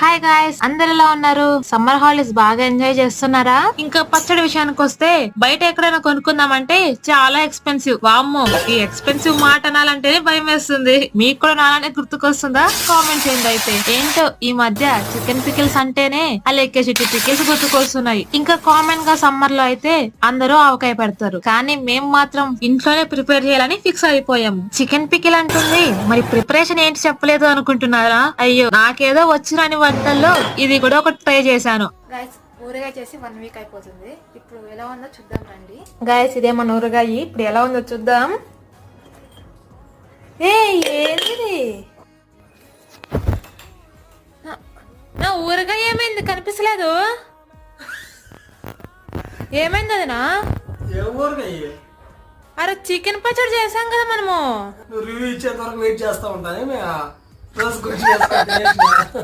Hi guys అందరు ఎలా ఉన్నారు? సమ్మర్ హాలిడేస్ బాగా ఎంజాయ్ చేస్తున్నారా? ఇంకా పచ్చడి విషయానికి వస్తే బయట ఎక్కడైనా కొనుక్కుందామంటే చాలా ఎక్స్పెన్సివ్ వామ్మో ఈ ఎక్స్పెన్సివ్ మాట అనాలంటేనే భయం వేస్తుంది. మీకు కూడా నాలానే గుర్తుకొస్తుందా? కామెంట్ చేయండి అయితే. ఏంటో ఈ మధ్య చికెన్ పికిల్స్ అంటేనే అలా లెక్కేసి పికిల్స్ గుర్తుకొస్తున్నాయి. ఇంకా కామన్గా సమ్మర్లో అయితే అందరూ ఆవకాయ పెడతారు. కానీ మేము మాత్రం ఇంట్లోనే ప్రిపేర్ చేయాలని ఫిక్స్ అయిపోయాము. చికెన్ పికిల్ అంటుంది. మరి ప్రిపరేషన్ ఏంటి చెప్పలేదు అనుకుంటున్నారా? అయ్యో నాకేదో వచ్చిరాని వంటల్లో ఇది కూడా ఒకటి ట్రై చేశాను. గైస్ ఊరగాయ చేసి వన్ వీక్ అయిపోతుంది. ఇప్పుడు ఎలా ఉందో చూద్దాం రండి. గాయస్ ఇదే మన ఊరగాయ. ఇప్పుడు ఎలా ఉందో చూద్దాం. ఏ ఏంది నా- నా ఊరగాయ ఏమైంది? కనిపించలేదు ఏమైంది అదినా? ఎవరికయ్యే అరే చికెన్ పచ్చడి చేసాం కదా మనము. రివ్యూ ఇచ్చేంత వరకు వెయిట్ చేస్తా ఉంటాను